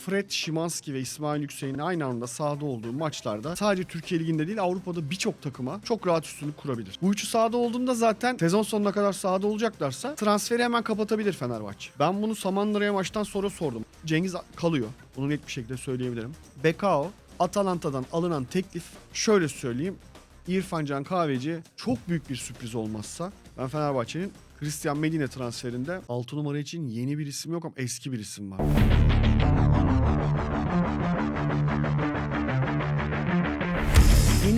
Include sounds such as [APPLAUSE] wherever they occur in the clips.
Fred Şimanski ve İsmail Yüksek'in aynı anda sahada olduğu maçlarda sadece Türkiye Ligi'nde değil Avrupa'da birçok takıma çok rahat üstünlük kurabilir. Bu üçü sahada olduğunda zaten sezon sonuna kadar sahada olacaklarsa transferi hemen kapatabilir Fenerbahçe. Ben bunu Samandıra'ya maçtan sonra sordum. Cengiz kalıyor. Bunu net bir şekilde söyleyebilirim. Bekao Atalanta'dan alınan teklif şöyle söyleyeyim. İrfan Can Kahveci çok büyük bir sürpriz olmazsa ben Fenerbahçe'nin Christian Medine transferinde 6 numara için yeni bir isim yok ama eski bir isim var. Thank you.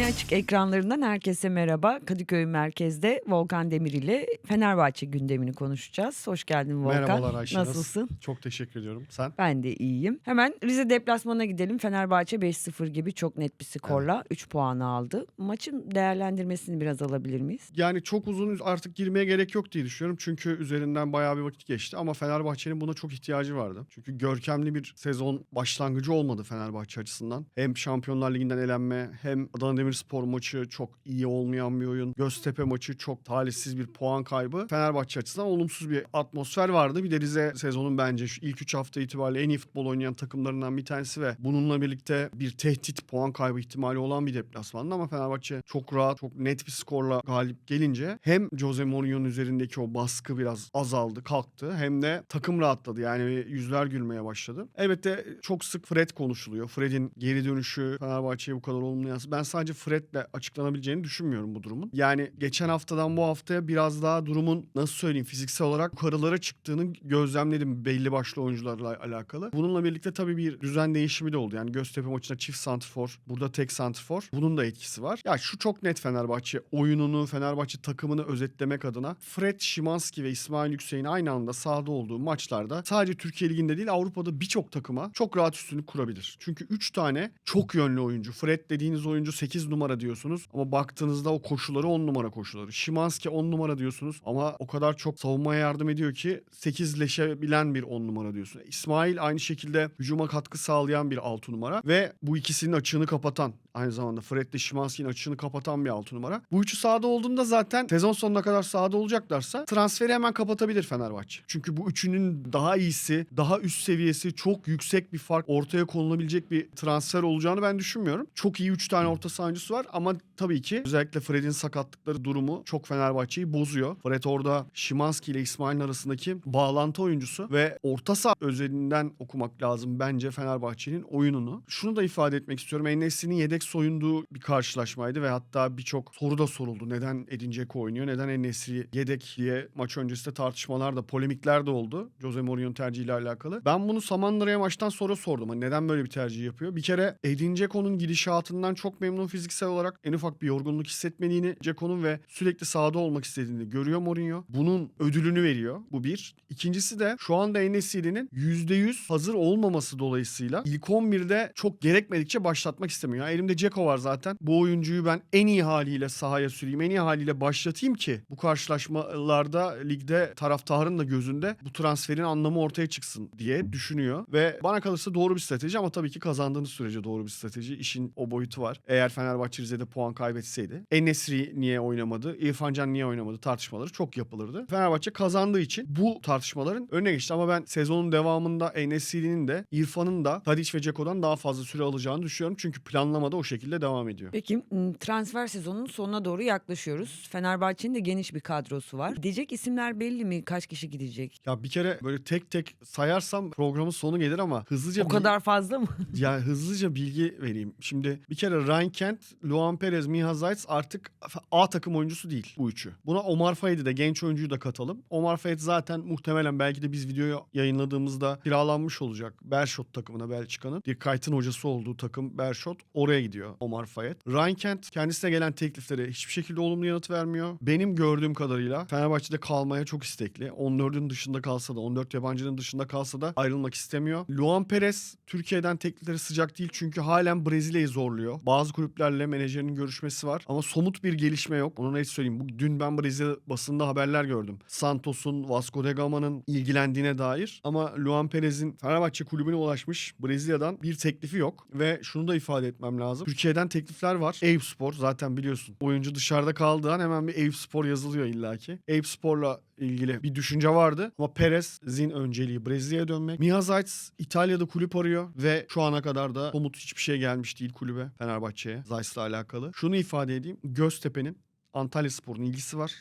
Yeni açık ekranlarından herkese merhaba. Kadıköy merkezde Volkan Demir ile Fenerbahçe gündemini konuşacağız. Hoş geldin Volkan. Merhabalar Ayşe. Nasılsın? Çok teşekkür ediyorum. Sen? Ben de iyiyim. Hemen Rize deplasmana gidelim. Fenerbahçe 5-0 gibi çok net bir skorla 3 puanı aldı. Maçın değerlendirmesini biraz alabilir miyiz? Yani çok uzun artık girmeye gerek yok diye düşünüyorum. Çünkü üzerinden bayağı bir vakit geçti ama Fenerbahçe'nin buna çok ihtiyacı vardı. Çünkü görkemli bir sezon başlangıcı olmadı Fenerbahçe açısından. Hem Şampiyonlar Ligi'nden elenme hem Adana Demirspor maçı çok iyi olmayan bir oyun. Göztepe maçı çok talihsiz bir puan kaybı. Fenerbahçe açısından olumsuz bir atmosfer vardı. Bir de Rize sezonun bence şu ilk 3 hafta itibariyle en iyi futbol oynayan takımlarından bir tanesi ve bununla birlikte bir tehdit puan kaybı ihtimali olan bir deplasmandı ama Fenerbahçe çok rahat, çok net bir skorla galip gelince hem Jose Mourinho'nun üzerindeki o baskı biraz azaldı, kalktı hem de takım rahatladı. Yani yüzler gülmeye başladı. Elbette çok sık Fred konuşuluyor. Fred'in geri dönüşü Fenerbahçe'ye bu kadar olumlu yansıdı. Ben sadece Fred'le açıklanabileceğini düşünmüyorum bu durumun. Yani geçen haftadan bu haftaya biraz daha durumun nasıl söyleyeyim fiziksel olarak yukarılara çıktığını gözlemledim belli başlı oyuncularla alakalı. Bununla birlikte tabii bir düzen değişimi de oldu. Yani Göztepe maçında çift santrfor, burada tek santrfor. Bunun da etkisi var. Ya şu çok net Fenerbahçe oyununu, Fenerbahçe takımını özetlemek adına Fred Şimanski ve İsmail Yüksek'in aynı anda sahada olduğu maçlarda sadece Türkiye Ligi'nde değil Avrupa'da birçok takıma çok rahat üstünlük kurabilir. Çünkü 3 tane çok yönlü oyuncu. Fred dediğiniz oyuncu 8 numara diyorsunuz ama baktığınızda o koşuları 10 numara koşuları. Şimanski 10 numara diyorsunuz ama o kadar çok savunmaya yardım ediyor ki 8leşebilen bir 10 numara diyorsun. İsmail aynı şekilde hücuma katkı sağlayan bir 6 numara ve bu ikisinin açığını kapatan aynı zamanda Fred ile Şimanski'nin açığını kapatan bir 6 numara. Bu üçü sahada olduğunda zaten sezon sonuna kadar sahada olacaklarsa transferi hemen kapatabilir Fenerbahçe. Çünkü bu üçünün daha iyisi, daha üst seviyesi, çok yüksek bir fark ortaya konulabilecek bir transfer olacağını ben düşünmüyorum. Çok iyi 3 tane orta saha oyuncusu var ama tabii ki özellikle Fred'in sakatlıkları durumu çok Fenerbahçe'yi bozuyor. Fred orada Şimanski ile İsmail'in arasındaki bağlantı oyuncusu ve orta saha özelinden okumak lazım bence Fenerbahçe'nin oyununu. Şunu da ifade etmek istiyorum. Enes'inin yedek soyunduğu bir karşılaşmaydı ve hatta birçok soru da soruldu. Neden Edin Dzeko oynuyor? Neden Enes'i yedek diye maç öncesinde tartışmalar da polemikler de oldu. Jose Mourinho'nun tercihiyle alakalı. Ben bunu Samandıra'ya maçtan sonra sordum. Hani neden böyle bir tercih yapıyor? Bir kere Edin Dzeko'nun gidişatından çok memnun fiziksel olarak. En ufak bir yorgunluk hissetmediğini Dzeko'nun ve sürekli sahada olmak istediğini görüyor Mourinho. Bunun ödülünü veriyor. Bu bir. İkincisi de şu anda Enes'i'nin %100 hazır olmaması dolayısıyla ilk 11'de çok gerekmedikçe başlatmak istemiyor. Yani elimde Ceko var zaten. Bu oyuncuyu ben en iyi haliyle sahaya süreyim, en iyi haliyle başlatayım ki bu karşılaşmalarda ligde taraftarın da gözünde bu transferin anlamı ortaya çıksın diye düşünüyor. Ve bana kalırsa doğru bir strateji ama tabii ki kazandığınız sürece doğru bir strateji. İşin o boyutu var. Eğer Fenerbahçe Rize'de puan kaybetseydi. Enesri niye oynamadı? İrfan Can niye oynamadı? Tartışmaları çok yapılırdı. Fenerbahçe kazandığı için bu tartışmaların önüne geçti ama ben sezonun devamında Enesri'nin de İrfan'ın da Tadiç ve Ceko'dan daha fazla süre alacağını düşünüyorum. Çünkü planlamada o şekilde devam ediyor. Peki transfer sezonunun sonuna doğru yaklaşıyoruz. Fenerbahçe'nin de geniş bir kadrosu var. Gidecek isimler belli mi? Kaç kişi gidecek? Ya bir kere böyle tek tek sayarsam programın sonu gelir ama hızlıca O kadar fazla mı? ya hızlıca bilgi vereyim. Şimdi bir kere Ryan Kent, Luan Perez, Miha Zayt artık A takım oyuncusu değil bu üçü. Buna Omar Faye'di de genç oyuncuyu da katalım. Omar Faye zaten muhtemelen belki de biz videoyu yayınladığımızda kiralanmış olacak. Bershot takımına Belçika'nın. Bir Kayt'ın hocası olduğu takım Bershot. Oraya gidiyor Omar Fayet. Ryan Kent kendisine gelen tekliflere hiçbir şekilde olumlu yanıt vermiyor. Benim gördüğüm kadarıyla Fenerbahçe'de kalmaya çok istekli. 14'ün dışında kalsa da 14 yabancının dışında kalsa da ayrılmak istemiyor. Luan Perez Türkiye'den teklifleri sıcak değil çünkü halen Brezilya'yı zorluyor. Bazı kulüplerle menajerinin görüşmesi var ama somut bir gelişme yok. Onu net söyleyeyim. Bu, dün ben Brezilya basında haberler gördüm. Santos'un, Vasco da Gama'nın ilgilendiğine dair ama Luan Perez'in Fenerbahçe kulübüne ulaşmış Brezilya'dan bir teklifi yok ve şunu da ifade etmem lazım. Türkiye'den teklifler var. Eyüp Spor zaten biliyorsun. Oyuncu dışarıda kaldığı an hemen bir Eyüp Spor yazılıyor illaki. Eyüp Spor'la ilgili bir düşünce vardı. Ama Perez'in önceliği Brezilya'ya dönmek. Miha Zayt İtalya'da kulüp arıyor ve şu ana kadar da somut hiçbir şey gelmiş değil kulübe Fenerbahçe'ye Zayt'la alakalı. Şunu ifade edeyim. Göztepe'nin Antalya Spor'un ilgisi var.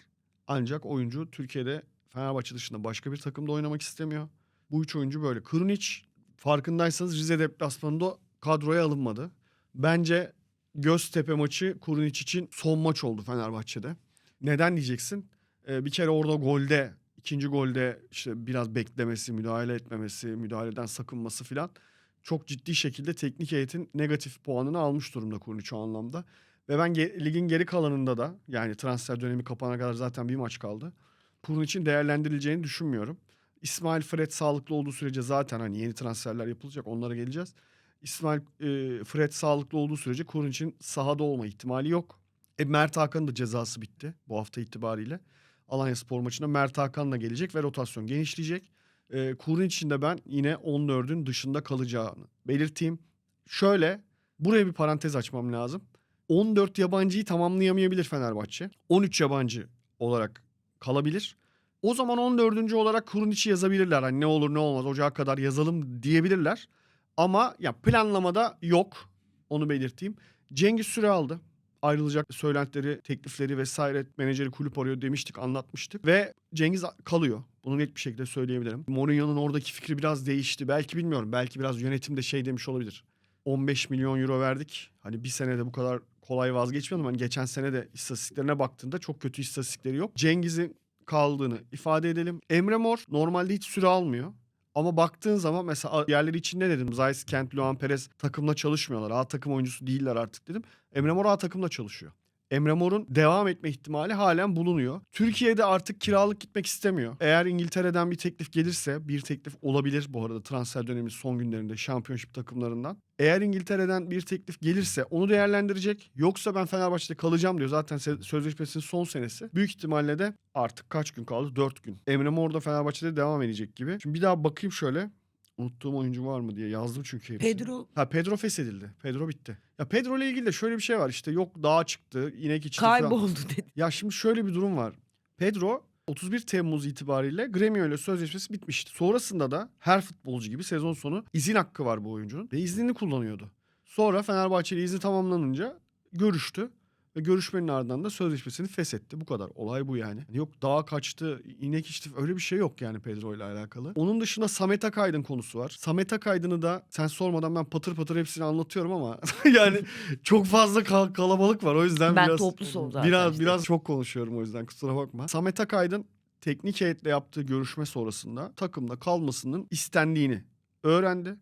Ancak oyuncu Türkiye'de Fenerbahçe dışında başka bir takımda oynamak istemiyor. Bu üç oyuncu böyle. Krunic farkındaysanız Rize deplasmanında kadroya alınmadı. Bence Göztepe maçı Krunic için son maç oldu Fenerbahçe'de. Neden diyeceksin? Ee, bir kere orada golde, ikinci golde işte biraz beklemesi, müdahale etmemesi, müdahaleden sakınması filan çok ciddi şekilde teknik heyetin negatif puanını almış durumda Krunic o anlamda. Ve ben ge- ligin geri kalanında da yani transfer dönemi kapana kadar zaten bir maç kaldı. Krunic'in değerlendirileceğini düşünmüyorum. İsmail Fred sağlıklı olduğu sürece zaten hani yeni transferler yapılacak onlara geleceğiz. İsmail e, Fred sağlıklı olduğu sürece Krunic'in sahada olma ihtimali yok. E, Mert Hakan'ın da cezası bitti bu hafta itibariyle. Alanya Spor maçına Mert Hakan'la gelecek ve rotasyon genişleyecek. E, Krunic'in de ben yine 14'ün dışında kalacağını belirteyim. Şöyle buraya bir parantez açmam lazım. 14 yabancıyı tamamlayamayabilir Fenerbahçe. 13 yabancı olarak kalabilir. O zaman 14. olarak Kuruniç'i yazabilirler. Hani ne olur ne olmaz ocağa kadar yazalım diyebilirler. Ama ya planlamada yok. Onu belirteyim. Cengiz süre aldı. Ayrılacak söylentileri, teklifleri vesaire menajeri kulüp arıyor demiştik, anlatmıştık. Ve Cengiz kalıyor. Bunu net bir şekilde söyleyebilirim. Mourinho'nun oradaki fikri biraz değişti. Belki bilmiyorum. Belki biraz yönetimde şey demiş olabilir. 15 milyon euro verdik. Hani bir senede bu kadar kolay vazgeçmeyelim. Hani geçen sene de istatistiklerine baktığında çok kötü istatistikleri yok. Cengiz'in kaldığını ifade edelim. Emre Mor normalde hiç süre almıyor. Ama baktığın zaman mesela yerleri için ne dedim? Zayis, Kent, Luan Perez takımla çalışmıyorlar. A takım oyuncusu değiller artık dedim. Emre Mor A takımla çalışıyor. Emre Mor'un devam etme ihtimali halen bulunuyor. Türkiye'de artık kiralık gitmek istemiyor. Eğer İngiltere'den bir teklif gelirse bir teklif olabilir bu arada transfer dönemi son günlerinde şampiyonşip takımlarından. Eğer İngiltere'den bir teklif gelirse onu değerlendirecek. Yoksa ben Fenerbahçe'de kalacağım diyor. Zaten sözleşmesinin son senesi. Büyük ihtimalle de artık kaç gün kaldı? 4 gün. Emre Mor da Fenerbahçe'de devam edecek gibi. Şimdi bir daha bakayım şöyle. Unuttuğum oyuncu var mı diye yazdım çünkü hepsini. Pedro Ha Pedro feshedildi. Pedro bitti. Ya Pedro ile ilgili de şöyle bir şey var. İşte yok dağa çıktı, inek içti falan. kayboldu dedi. Ya şimdi şöyle bir durum var. Pedro 31 Temmuz itibariyle Gremio ile sözleşmesi bitmişti. Sonrasında da her futbolcu gibi sezon sonu izin hakkı var bu oyuncunun ve iznini kullanıyordu. Sonra Fenerbahçe ile izni tamamlanınca görüştü ve görüşmenin ardından da sözleşmesini feshetti. Bu kadar. Olay bu yani. Hani Yok dağa kaçtı, inek içti öyle bir şey yok yani Pedro ile alakalı. Onun dışında Samet Akaydın konusu var. Samet Akaydın'ı da sen sormadan ben patır patır hepsini anlatıyorum ama [LAUGHS] yani çok fazla kal- kalabalık var. O yüzden Ben biraz toplu zaten biraz işte. biraz çok konuşuyorum o yüzden kusura bakma. Samet Akaydın teknik heyetle yaptığı görüşme sonrasında takımda kalmasının istendiğini öğrendi.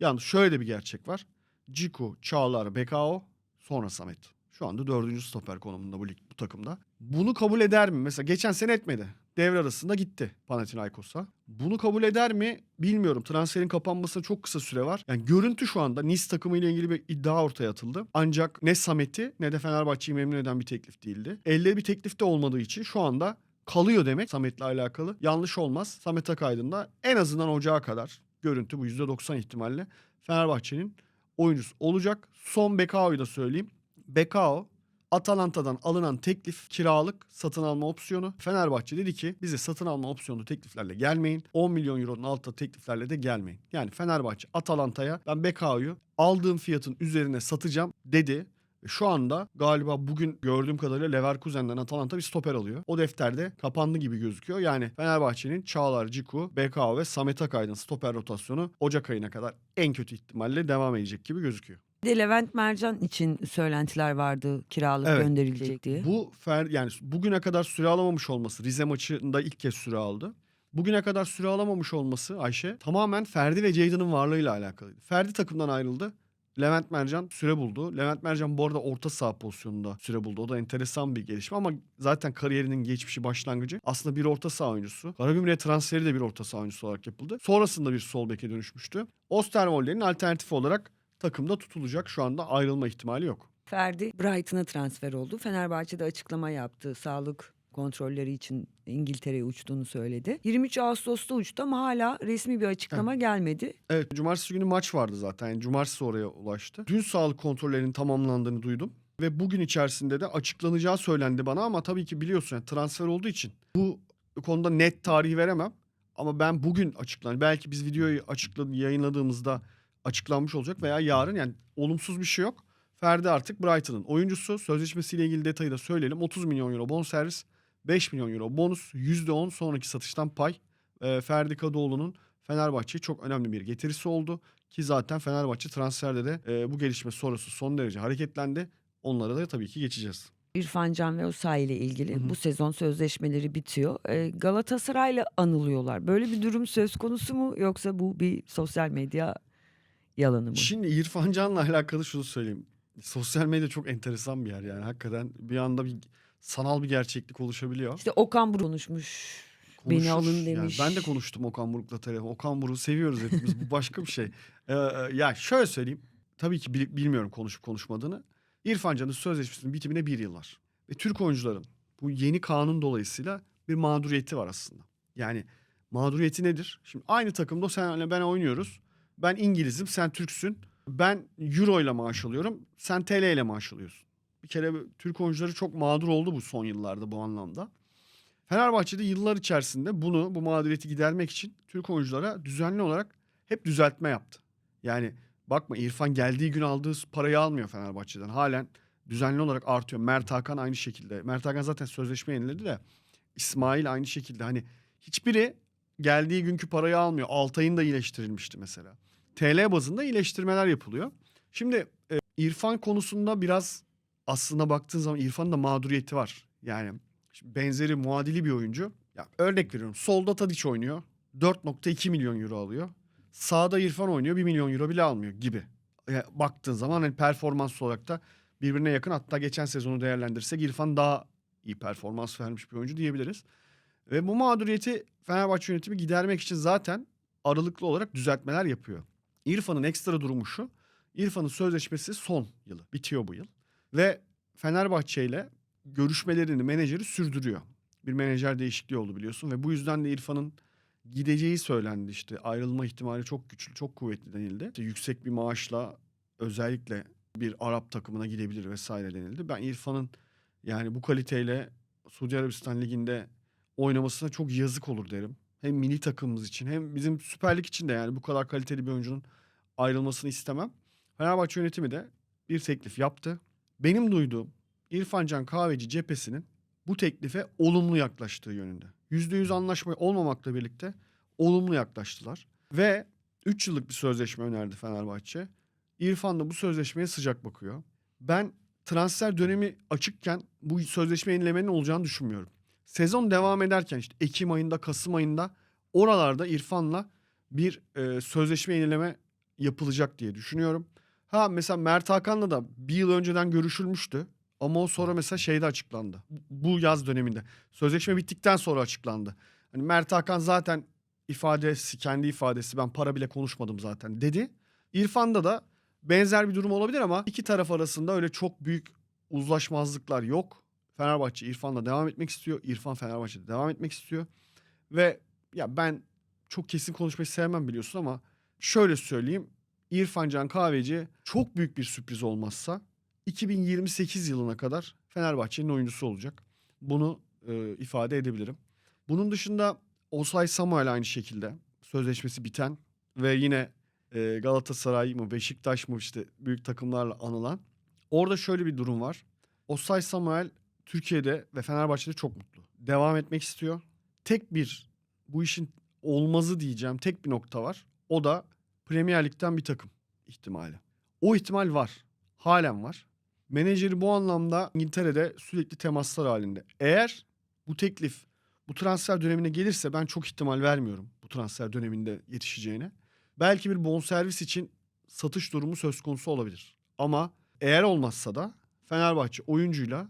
Yalnız şöyle de bir gerçek var. Ciku, Çağlar, Bekao sonra Samet. Şu anda dördüncü stoper konumunda bu lig bu takımda. Bunu kabul eder mi? Mesela geçen sene etmedi. Devre arasında gitti Panathinaikos'a. Bunu kabul eder mi bilmiyorum. Transferin kapanmasına çok kısa süre var. Yani görüntü şu anda Nice takımıyla ilgili bir iddia ortaya atıldı. Ancak ne Samet'i ne de Fenerbahçe'yi memnun eden bir teklif değildi. Elde bir teklif de olmadığı için şu anda kalıyor demek Samet'le alakalı. Yanlış olmaz. Samet Akaydın en azından ocağa kadar görüntü bu %90 ihtimalle Fenerbahçe'nin oyuncusu olacak. Son Bekao'yu da söyleyeyim. Bekao Atalanta'dan alınan teklif kiralık satın alma opsiyonu. Fenerbahçe dedi ki bize satın alma opsiyonlu tekliflerle gelmeyin. 10 milyon euronun altında tekliflerle de gelmeyin. Yani Fenerbahçe Atalanta'ya ben Bekao'yu aldığım fiyatın üzerine satacağım dedi. Ve Şu anda galiba bugün gördüğüm kadarıyla Leverkusen'den Atalanta bir stoper alıyor. O defterde kapandı gibi gözüküyor. Yani Fenerbahçe'nin Çağlar, Ciku, Bekao ve Samet Akaydın stoper rotasyonu Ocak ayına kadar en kötü ihtimalle devam edecek gibi gözüküyor. Bir de Levent Mercan için söylentiler vardı kiralık Evet. gönderilecek diye. Bu fer, yani bugüne kadar süre alamamış olması Rize maçında ilk kez süre aldı. Bugüne kadar süre alamamış olması Ayşe tamamen Ferdi ve Ceydan'ın varlığıyla alakalıydı. Ferdi takımdan ayrıldı. Levent Mercan süre buldu. Levent Mercan bu arada orta saha pozisyonunda süre buldu. O da enteresan bir gelişme ama zaten kariyerinin geçmişi başlangıcı aslında bir orta saha oyuncusu. Karagümrük'e transferi de bir orta saha oyuncusu olarak yapıldı. Sonrasında bir sol beke dönüşmüştü. Osterwolde'nin alternatifi olarak takımda tutulacak. Şu anda ayrılma ihtimali yok. Ferdi Brighton'a transfer oldu. Fenerbahçe'de açıklama yaptı. Sağlık kontrolleri için İngiltere'ye uçtuğunu söyledi. 23 Ağustos'ta uçtu ama hala resmi bir açıklama gelmedi. Evet cumartesi günü maç vardı zaten. Yani cumartesi oraya ulaştı. Dün sağlık kontrollerinin tamamlandığını duydum. Ve bugün içerisinde de açıklanacağı söylendi bana ama tabii ki biliyorsun yani transfer olduğu için bu konuda net tarihi veremem. Ama ben bugün açıklan. Belki biz videoyu açıkladı, yayınladığımızda açıklanmış olacak veya yarın yani olumsuz bir şey yok. Ferdi artık Brighton'ın oyuncusu. Sözleşmesiyle ilgili detayı da söyleyelim. 30 milyon euro bonservis, 5 milyon euro bonus, %10 sonraki satıştan pay. Ee, Ferdi Kadıoğlu'nun Fenerbahçe'ye çok önemli bir getirisi oldu. Ki zaten Fenerbahçe transferde de e, bu gelişme sonrası son derece hareketlendi. Onlara da tabii ki geçeceğiz. İrfan Can ve Osayi ile ilgili Hı hı. bu sezon sözleşmeleri bitiyor. Ee, Galatasaray'la anılıyorlar. Böyle bir durum söz konusu mu yoksa bu bir sosyal medya yalanı mı? Şimdi İrfan Can'la alakalı şunu söyleyeyim. Sosyal medya çok enteresan bir yer yani. Hakikaten bir anda bir sanal bir gerçeklik oluşabiliyor. İşte Okan Buruk konuşmuş. Beni Konuşur. alın Yani demiş. ben de konuştum Okan Buruk'la telefon. Okan Buruk'u seviyoruz hepimiz. Bu başka bir şey. [LAUGHS] Ee, ya şöyle söyleyeyim. Tabii ki bil- bilmiyorum konuşup konuşmadığını. İrfan Can'ın sözleşmesinin bitimine bir yıl var. Ve Türk oyuncuların bu yeni kanun dolayısıyla bir mağduriyeti var aslında. Yani mağduriyeti nedir? Şimdi aynı takımda senle ben oynuyoruz. Ben İngilizim, sen Türksün. Ben Euro ile maaş alıyorum. Sen TL ile maaş alıyorsun. Bir kere Türk oyuncuları çok mağdur oldu bu son yıllarda bu anlamda. Fenerbahçe'de yıllar içerisinde bunu, bu mağduriyeti gidermek için Türk oyunculara düzenli olarak hep düzeltme yaptı. Yani bakma İrfan geldiği gün aldığı parayı almıyor Fenerbahçe'den. Halen düzenli olarak artıyor. Mert Hakan aynı şekilde. Mert Hakan zaten sözleşme yeniledi de İsmail aynı şekilde. Hani hiçbiri geldiği günkü parayı almıyor. Altay'ın da iyileştirilmişti mesela. TL bazında iyileştirmeler yapılıyor. Şimdi e, İrfan konusunda biraz aslında baktığın zaman İrfan'ın da mağduriyeti var. Yani benzeri muadili bir oyuncu. Ya örnek veriyorum. Solda Tadiç oynuyor. 4.2 milyon euro alıyor. Sağda İrfan oynuyor 1 milyon euro bile almıyor gibi. Ya baktığın zaman hani performans olarak da birbirine yakın. Hatta geçen sezonu değerlendirirsek İrfan daha iyi performans vermiş bir oyuncu diyebiliriz. Ve bu mağduriyeti Fenerbahçe yönetimi gidermek için zaten aralıklı olarak düzeltmeler yapıyor. İrfan'ın ekstra durumu şu. İrfan'ın sözleşmesi son yılı. Bitiyor bu yıl. Ve Fenerbahçe ile görüşmelerini menajeri sürdürüyor. Bir menajer değişikliği oldu biliyorsun ve bu yüzden de İrfan'ın gideceği söylendi işte. Ayrılma ihtimali çok güçlü, çok kuvvetli denildi. İşte yüksek bir maaşla özellikle bir Arap takımına gidebilir vesaire denildi. Ben İrfan'ın yani bu kaliteyle Suudi Arabistan Ligi'nde oynamasına çok yazık olur derim. Hem milli takımımız için hem bizim Süper Lig için de yani bu kadar kaliteli bir oyuncunun ayrılmasını istemem. Fenerbahçe yönetimi de bir teklif yaptı. Benim duyduğum İrfan Can Kahveci cephesinin bu teklife olumlu yaklaştığı yönünde. %100 anlaşma olmamakla birlikte olumlu yaklaştılar. Ve 3 yıllık bir sözleşme önerdi Fenerbahçe. İrfan da bu sözleşmeye sıcak bakıyor. Ben transfer dönemi açıkken bu sözleşme yenilemenin olacağını düşünmüyorum. Sezon devam ederken işte Ekim ayında, Kasım ayında oralarda İrfan'la bir e, sözleşme yenileme yapılacak diye düşünüyorum. Ha mesela Mert Hakan'la da bir yıl önceden görüşülmüştü. Ama o sonra mesela şeyde açıklandı. Bu yaz döneminde. Sözleşme bittikten sonra açıklandı. Hani Mert Hakan zaten ifadesi, kendi ifadesi ben para bile konuşmadım zaten dedi. İrfan'da da benzer bir durum olabilir ama iki taraf arasında öyle çok büyük uzlaşmazlıklar yok. Fenerbahçe İrfan'la devam etmek istiyor. İrfan Fenerbahçe'de devam etmek istiyor. Ve ya ben çok kesin konuşmayı sevmem biliyorsun ama şöyle söyleyeyim. İrfan Can Kahveci çok büyük bir sürpriz olmazsa 2028 yılına kadar Fenerbahçe'nin oyuncusu olacak. Bunu e, ifade edebilirim. Bunun dışında Osay Samuel aynı şekilde sözleşmesi biten ve yine e, Galatasaray mı Beşiktaş mı işte büyük takımlarla anılan. Orada şöyle bir durum var. Osay Samuel Türkiye'de ve Fenerbahçe'de çok mutlu. Devam etmek istiyor. Tek bir bu işin olmazı diyeceğim tek bir nokta var. O da Premier Lig'den bir takım ihtimali. O ihtimal var. Halen var. Menajeri bu anlamda İngiltere'de sürekli temaslar halinde. Eğer bu teklif bu transfer dönemine gelirse ben çok ihtimal vermiyorum bu transfer döneminde yetişeceğine. Belki bir bonservis için satış durumu söz konusu olabilir. Ama eğer olmazsa da Fenerbahçe oyuncuyla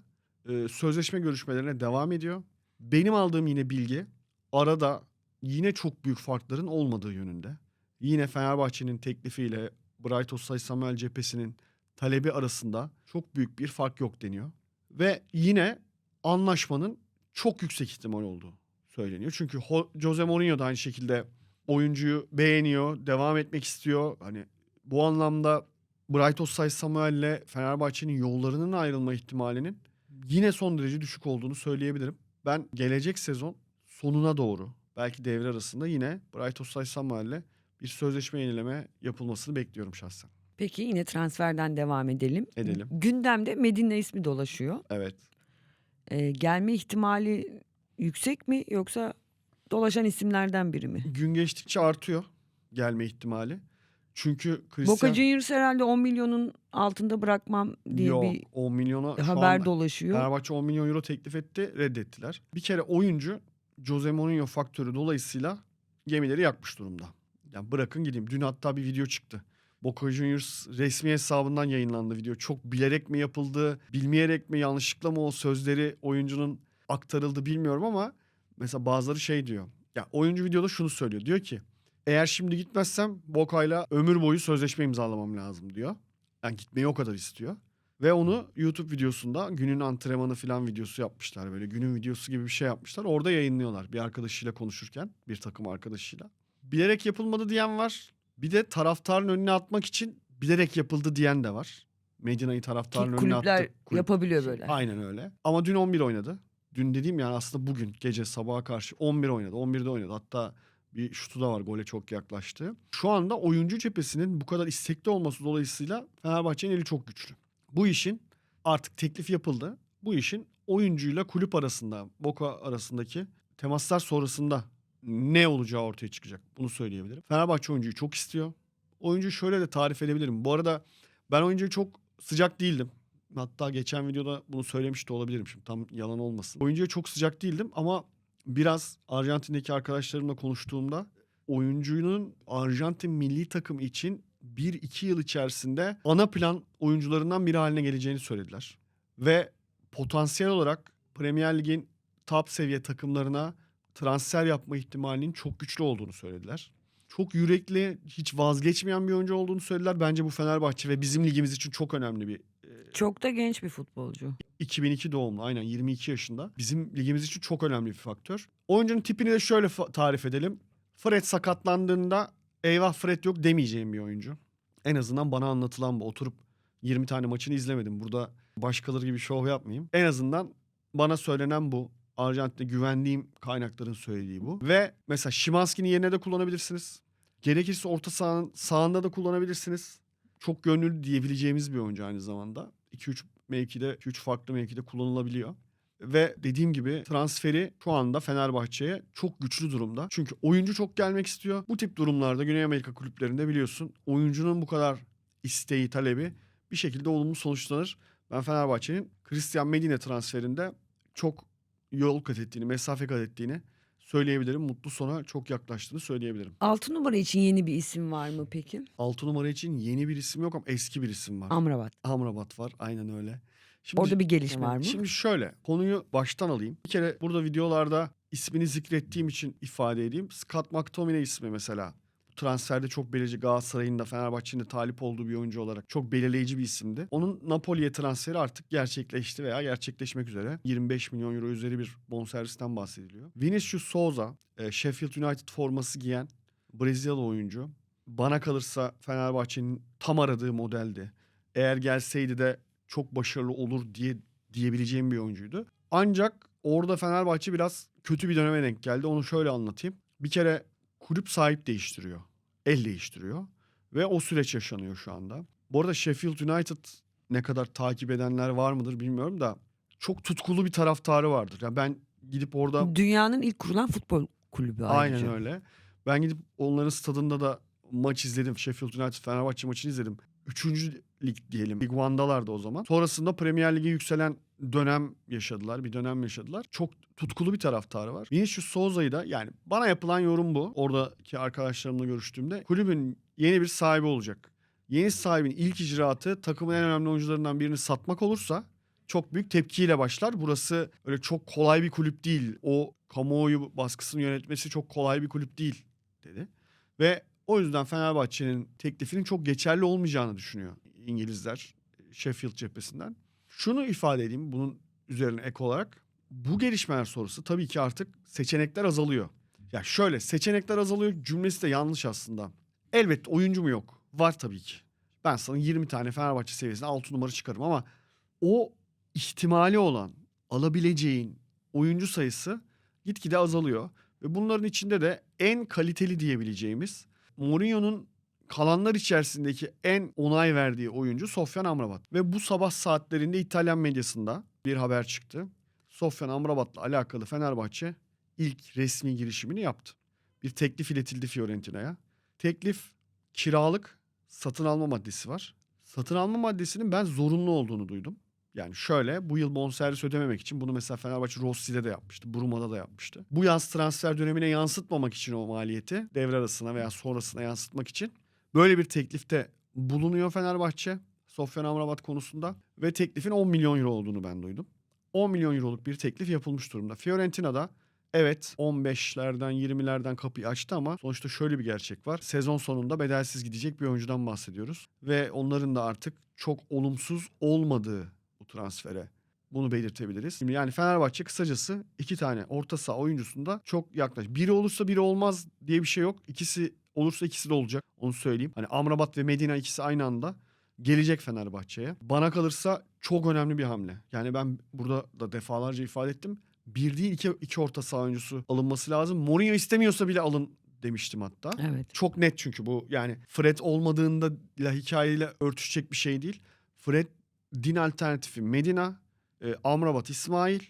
e, sözleşme görüşmelerine devam ediyor. Benim aldığım yine bilgi arada yine çok büyük farkların olmadığı yönünde. Yine Fenerbahçe'nin teklifiyle Bright Osay Samuel cephesinin talebi arasında çok büyük bir fark yok deniyor. Ve yine anlaşmanın çok yüksek ihtimal olduğu söyleniyor. Çünkü Jose Mourinho da aynı şekilde oyuncuyu beğeniyor, devam etmek istiyor. Hani bu anlamda Bright Osay Samuel'le Fenerbahçe'nin yollarının ayrılma ihtimalinin yine son derece düşük olduğunu söyleyebilirim. Ben gelecek sezon sonuna doğru belki devre arasında yine Bright Osay Samuel'le bir sözleşme yenileme yapılmasını bekliyorum şahsen. Peki yine transferden devam edelim. Edelim. Gündemde Medine ismi dolaşıyor. Evet. Ee, gelme ihtimali yüksek mi yoksa dolaşan isimlerden biri mi? Gün geçtikçe artıyor gelme ihtimali. Çünkü Christian... Boca Juniors herhalde 10 milyonun altında bırakmam diye Yo, bir 10 milyona şu haber anda dolaşıyor. Fenerbahçe 10 milyon euro teklif etti reddettiler. Bir kere oyuncu Jose Mourinho faktörü dolayısıyla gemileri yakmış durumda. Yani bırakın gideyim. Dün hatta bir video çıktı. Boca Juniors resmi hesabından yayınlandı video. Çok bilerek mi yapıldı, bilmeyerek mi, yanlışlıkla mı o sözleri oyuncunun aktarıldı bilmiyorum ama mesela bazıları şey diyor. Ya oyuncu videoda şunu söylüyor. Diyor ki eğer şimdi gitmezsem Boca'yla ömür boyu sözleşme imzalamam lazım diyor. Yani gitmeyi o kadar istiyor. Ve onu YouTube videosunda günün antrenmanı falan videosu yapmışlar. Böyle günün videosu gibi bir şey yapmışlar. Orada yayınlıyorlar bir arkadaşıyla konuşurken. Bir takım arkadaşıyla. Bilerek yapılmadı diyen var. Bir de taraftarın önüne atmak için bilerek yapıldı diyen de var. Medina'yı Ki taraftarın önüne kulüpler attı. Kulüp- yapabiliyor böyle. Aynen öyle. Ama dün 11 oynadı. Dün dediğim yani aslında bugün gece sabaha karşı 11 oynadı. 11'de oynadı. Hatta bir şutu da var gole çok yaklaştı. Şu anda oyuncu cephesinin bu kadar istekli olması dolayısıyla Fenerbahçe'nin eli çok güçlü. Bu işin artık teklif yapıldı. Bu işin oyuncuyla kulüp arasında, Boca arasındaki temaslar sonrasında ne olacağı ortaya çıkacak. Bunu söyleyebilirim. Fenerbahçe oyuncuyu çok istiyor. Oyuncuyu şöyle de tarif edebilirim. Bu arada ben oyuncuya çok sıcak değildim. Hatta geçen videoda bunu söylemiş de olabilirim şimdi tam yalan olmasın. Oyuncuya çok sıcak değildim ama biraz Arjantin'deki arkadaşlarımla konuştuğumda oyuncunun Arjantin milli takım için 1-2 yıl içerisinde ana plan oyuncularından biri haline geleceğini söylediler. Ve potansiyel olarak Premier Lig'in top seviye takımlarına transfer yapma ihtimalinin çok güçlü olduğunu söylediler. Çok yürekli, hiç vazgeçmeyen bir oyuncu olduğunu söylediler. Bence bu Fenerbahçe ve bizim ligimiz için çok önemli bir Çok da genç bir futbolcu. 2002 doğumlu aynen 22 yaşında. Bizim ligimiz için çok önemli bir faktör. Oyuncunun tipini de şöyle tarif edelim. Fred sakatlandığında eyvah Fred yok demeyeceğim bir oyuncu. En azından bana anlatılan bu. Oturup 20 tane maçını izlemedim. Burada başkaları gibi şov yapmayayım. En azından bana söylenen bu. Arjantin'de güvendiğim kaynakların söylediği bu. Ve mesela Şimanski'nin yerine de kullanabilirsiniz. Gerekirse orta sahanın sağında da kullanabilirsiniz. Çok gönüllü diyebileceğimiz bir oyuncu aynı zamanda. 2-3 mevkide, 2-3 farklı mevkide kullanılabiliyor. Ve dediğim gibi transferi şu anda Fenerbahçe'ye çok güçlü durumda. Çünkü oyuncu çok gelmek istiyor. Bu tip durumlarda Güney Amerika kulüplerinde biliyorsun oyuncunun bu kadar isteği, talebi bir şekilde olumlu sonuçlanır. Ben Fenerbahçe'nin Christian Medine transferinde çok yol kat ettiğini, mesafe kat ettiğini söyleyebilirim. Mutlu sona çok yaklaştığını söyleyebilirim. 6 numara için yeni bir isim var mı peki? 6 numara için yeni bir isim yok ama eski bir isim var. Amrabat. Amrabat var aynen öyle. Şimdi, Orada bir gelişme var mı? Şimdi şöyle konuyu baştan alayım. Bir kere burada videolarda ismini zikrettiğim için ifade edeyim. Scott McTominay ismi mesela. Transferde çok belirleyici Galatasaray'ın da Fenerbahçe'nin de talip olduğu bir oyuncu olarak çok belirleyici bir isimdi. Onun Napoli'ye transferi artık gerçekleşti veya gerçekleşmek üzere. 25 milyon euro üzeri bir bonservisten bahsediliyor. Vinicius Souza, e, Sheffield United forması giyen Brezilyalı oyuncu. Bana kalırsa Fenerbahçe'nin tam aradığı modeldi. Eğer gelseydi de çok başarılı olur diye diyebileceğim bir oyuncuydu. Ancak orada Fenerbahçe biraz kötü bir döneme denk geldi. Onu şöyle anlatayım. Bir kere kulüp sahip değiştiriyor. El değiştiriyor. Ve o süreç yaşanıyor şu anda. Bu arada Sheffield United ne kadar takip edenler var mıdır bilmiyorum da çok tutkulu bir taraftarı vardır. Yani ben gidip orada Dünyanın ilk kurulan futbol kulübü ayrıca. Aynen öyle. Ben gidip onların stadında da maç izledim. Sheffield United Fenerbahçe maçını izledim. Üçüncü lig diyelim. Lig One'dalardı o zaman. Sonrasında Premier Lig'e yükselen dönem yaşadılar. Bir dönem yaşadılar. Çok tutkulu bir taraftarı var. Vinicius Souza'yı da yani bana yapılan yorum bu. Oradaki arkadaşlarımla görüştüğümde kulübün yeni bir sahibi olacak. Yeni sahibin ilk icraatı takımın en önemli oyuncularından birini satmak olursa çok büyük tepkiyle başlar. Burası öyle çok kolay bir kulüp değil. O kamuoyu baskısını yönetmesi çok kolay bir kulüp değil dedi. Ve o yüzden Fenerbahçe'nin teklifinin çok geçerli olmayacağını düşünüyor İngilizler Sheffield cephesinden. Şunu ifade edeyim bunun üzerine ek olarak. bu gelişmeler sonrası tabii ki artık seçenekler azalıyor. Ya şöyle seçenekler azalıyor cümlesi de yanlış aslında. Elbette oyuncu mu yok? Var tabii ki. Ben sana 20 tane Fenerbahçe seviyesinde 6 numara çıkarım ama o ihtimali olan alabileceğin oyuncu sayısı gitgide azalıyor. Ve bunların içinde de en kaliteli diyebileceğimiz Mourinho'nun kalanlar içerisindeki en onay verdiği oyuncu Sofyan Amrabat. Ve bu sabah saatlerinde İtalyan medyasında bir haber çıktı. Sofyan Amrabat'la alakalı Fenerbahçe ilk resmi girişimini yaptı. Bir teklif iletildi Fiorentina'ya. Teklif kiralık satın alma maddesi var. Satın alma maddesinin ben zorunlu olduğunu duydum. Yani şöyle bu yıl bonservis ödememek için bunu mesela Fenerbahçe Rossi'de de yapmıştı. Bruma'da da yapmıştı. Bu yaz transfer dönemine yansıtmamak için o maliyeti devre arasına veya sonrasına yansıtmak için böyle bir teklifte bulunuyor Fenerbahçe. Sofyan Amrabat konusunda ve teklifin 10 milyon euro olduğunu ben duydum. 10 milyon euroluk bir teklif yapılmış durumda. Fiorentina'da evet 15'lerden 20'lerden kapıyı açtı ama sonuçta şöyle bir gerçek var. Sezon sonunda bedelsiz gidecek bir oyuncudan bahsediyoruz. Ve onların da artık çok olumsuz olmadığı bu transfere bunu belirtebiliriz. Şimdi yani Fenerbahçe kısacası iki tane orta saha oyuncusunda çok yaklaş. Biri olursa biri olmaz diye bir şey yok. İkisi olursa ikisi de olacak. Onu söyleyeyim. Hani Amrabat ve Medina ikisi aynı anda gelecek Fenerbahçe'ye. Bana kalırsa çok önemli bir hamle. Yani ben burada da defalarca ifade ettim. Bir değil iki, iki orta saha oyuncusu alınması lazım. Mourinho istemiyorsa bile alın demiştim hatta. Evet. Çok net çünkü bu yani Fred olmadığında la hikayeyle örtüşecek bir şey değil. Fred din alternatifi Medina, e, Amrabat İsmail,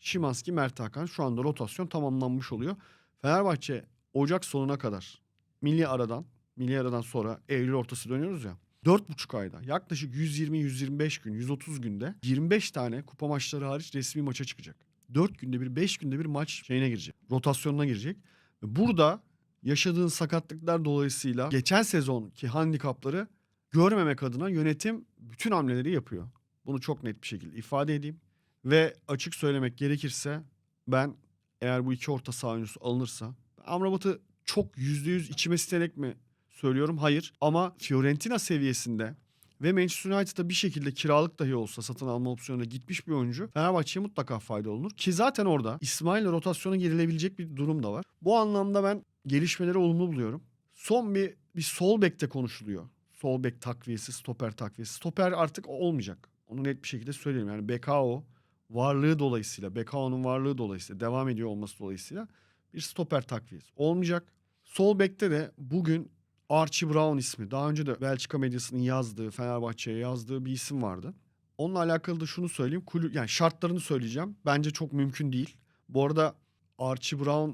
Şimanski Mert Hakan şu anda rotasyon tamamlanmış oluyor. Fenerbahçe Ocak sonuna kadar milli aradan, milli aradan sonra Eylül ortası dönüyoruz ya. 4,5 ayda yaklaşık 120-125 gün, 130 günde 25 tane kupa maçları hariç resmi maça çıkacak. 4 günde bir, 5 günde bir maç şeyine girecek. Rotasyonuna girecek. Burada yaşadığın sakatlıklar dolayısıyla geçen sezonki handikapları görmemek adına yönetim bütün hamleleri yapıyor. Bunu çok net bir şekilde ifade edeyim. Ve açık söylemek gerekirse ben eğer bu iki orta saha oyuncusu alınırsa Amrabat'ı çok yüzde yüz içime siterek mi söylüyorum? Hayır. Ama Fiorentina seviyesinde ve Manchester United'da bir şekilde kiralık dahi olsa satın alma opsiyonuna gitmiş bir oyuncu Fenerbahçe'ye mutlaka fayda olunur. Ki zaten orada İsmail'le rotasyona girilebilecek bir durum da var. Bu anlamda ben gelişmeleri olumlu buluyorum. Son bir, bir sol bekte konuşuluyor. Sol bek takviyesi, stoper takviyesi. Stoper artık olmayacak. Onu net bir şekilde söyleyeyim. Yani Bekao varlığı dolayısıyla, Bekao'nun varlığı dolayısıyla, devam ediyor olması dolayısıyla bir stoper takviyesi olmayacak. Sol bekte de bugün Archie Brown ismi. Daha önce de Belçika medyasının yazdığı, Fenerbahçe'ye yazdığı bir isim vardı. Onunla alakalı da şunu söyleyeyim. Kulü, yani şartlarını söyleyeceğim. Bence çok mümkün değil. Bu arada Archie Brown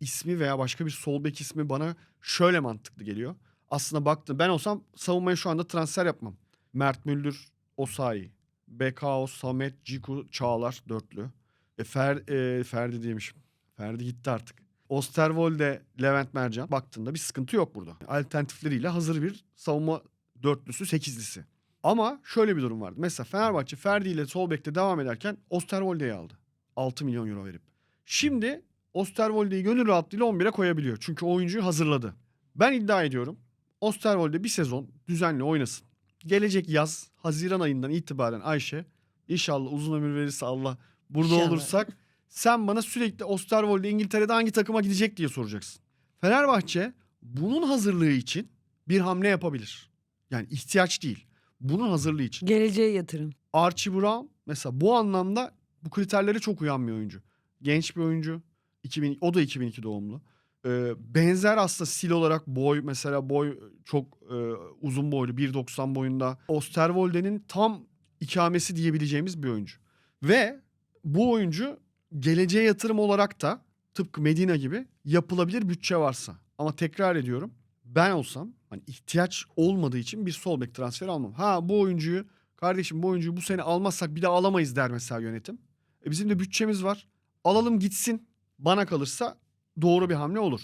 ismi veya başka bir sol bek ismi bana şöyle mantıklı geliyor. Aslında baktım ben olsam savunmaya şu anda transfer yapmam. Mert Müldür, Osayi, Bekao, Samet, Ciku, Çağlar dörtlü. E, Fer, e, Ferdi diyemişim. Ferdi gitti artık. Osterwolde, Levent Mercan baktığında bir sıkıntı yok burada. Alternatifleriyle hazır bir savunma dörtlüsü, sekizlisi. Ama şöyle bir durum vardı. Mesela Fenerbahçe Ferdi ile sol bekte devam ederken Osterwolde'yi aldı. 6 milyon euro verip. Şimdi Osterwolde'yi gönül rahatlığıyla 11'e koyabiliyor. Çünkü oyuncuyu hazırladı. Ben iddia ediyorum. Osterwolde bir sezon düzenli oynasın. Gelecek yaz Haziran ayından itibaren Ayşe inşallah uzun ömür verirse Allah burada İnşallah. olursak sen bana sürekli Osterwolde İngiltere'de hangi takıma gidecek diye soracaksın. Fenerbahçe bunun hazırlığı için bir hamle yapabilir. Yani ihtiyaç değil. Bunun hazırlığı için. Geleceğe yatırım. Archie Brown mesela bu anlamda bu kriterlere çok uyan bir oyuncu. Genç bir oyuncu. 2000, o da 2002 doğumlu. Ee, benzer aslında stil olarak boy mesela boy çok e, uzun boylu 1.90 boyunda. Osterwolde'nin tam ikamesi diyebileceğimiz bir oyuncu. Ve bu oyuncu geleceğe yatırım olarak da tıpkı Medina gibi yapılabilir bütçe varsa. Ama tekrar ediyorum ben olsam hani ihtiyaç olmadığı için bir sol bek transferi almam. Ha bu oyuncuyu kardeşim bu oyuncuyu bu sene almazsak bir daha alamayız der mesela yönetim. E bizim de bütçemiz var. Alalım gitsin. Bana kalırsa doğru bir hamle olur.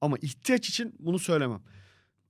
Ama ihtiyaç için bunu söylemem.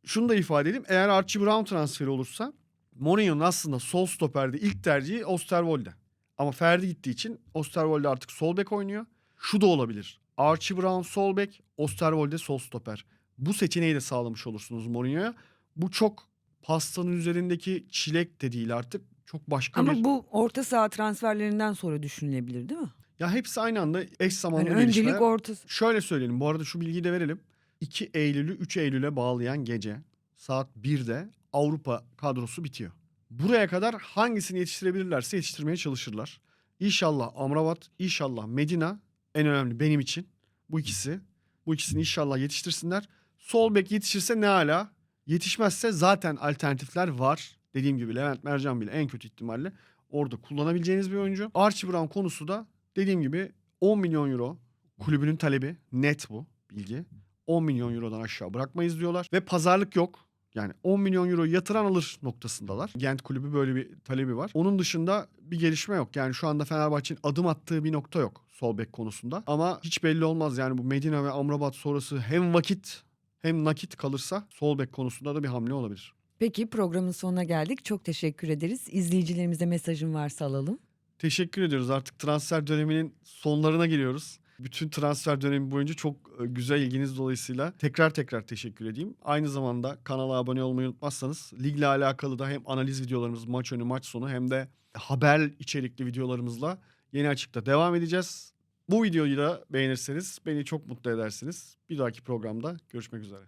Şunu da ifade edeyim. Eğer Archie Brown transferi olursa Mourinho'nun aslında sol stoperde ilk tercihi Osterwolde. Ama Ferdi gittiği için Osterwolde artık sol bek oynuyor. Şu da olabilir. Archie Brown sol bek, Osterwolde sol stoper. Bu seçeneği de sağlamış olursunuz Mourinho'ya. Bu çok pastanın üzerindeki çilek de değil artık. Çok başka Ama bir... bu orta saha transferlerinden sonra düşünülebilir değil mi? Ya hepsi aynı anda eş zamanlı öncelik gelişmeler. ortası. Şöyle söyleyelim. Bu arada şu bilgiyi de verelim. 2 Eylül'ü 3 Eylül'e bağlayan gece saat 1'de Avrupa kadrosu bitiyor. Buraya kadar hangisini yetiştirebilirlerse yetiştirmeye çalışırlar. İnşallah Amrabat, inşallah Medina en önemli benim için bu ikisi. Bu ikisini inşallah yetiştirsinler. Sol bek yetişirse ne ala. Yetişmezse zaten alternatifler var. Dediğim gibi Levent Mercan bile en kötü ihtimalle orada kullanabileceğiniz bir oyuncu. Archie Brown konusu da dediğim gibi 10 milyon euro kulübünün talebi net bu bilgi. 10 milyon eurodan aşağı bırakmayız diyorlar ve pazarlık yok. Yani 10 milyon euro yatıran alır noktasındalar. Gent kulübü böyle bir talebi var. Onun dışında bir gelişme yok. Yani şu anda Fenerbahçe'nin adım attığı bir nokta yok sol bek konusunda. Ama hiç belli olmaz yani bu Medina ve Amrabat sonrası hem vakit hem nakit kalırsa sol bek konusunda da bir hamle olabilir. Peki programın sonuna geldik. Çok teşekkür ederiz. İzleyicilerimize mesajın varsa alalım. Teşekkür ediyoruz. Artık transfer döneminin sonlarına geliyoruz. Bütün transfer dönemi boyunca çok e, güzel ilginiz dolayısıyla tekrar tekrar teşekkür edeyim. Aynı zamanda kanala abone olmayı unutmazsanız ligle alakalı da hem analiz videolarımız maç önü maç sonu hem de haber içerikli videolarımızla yeni açıkta devam edeceğiz. Bu videoyu da beğenirseniz beni çok mutlu edersiniz. Bir dahaki programda görüşmek üzere.